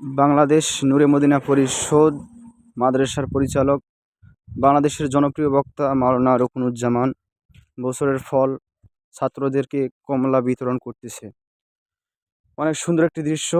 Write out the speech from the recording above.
বাংলাদেশ নূরে Medina পরিষদ মাদ্রাসার পরিচালক, বাংলাদেশের জনপ্রিয় বক্তা মাওলানা রকুনুজ্জামান বছরের ফল ছাত্রদেরকে কমলা বিতরণ করতেছে। অনেক সুন্দর একটি দৃশ্য।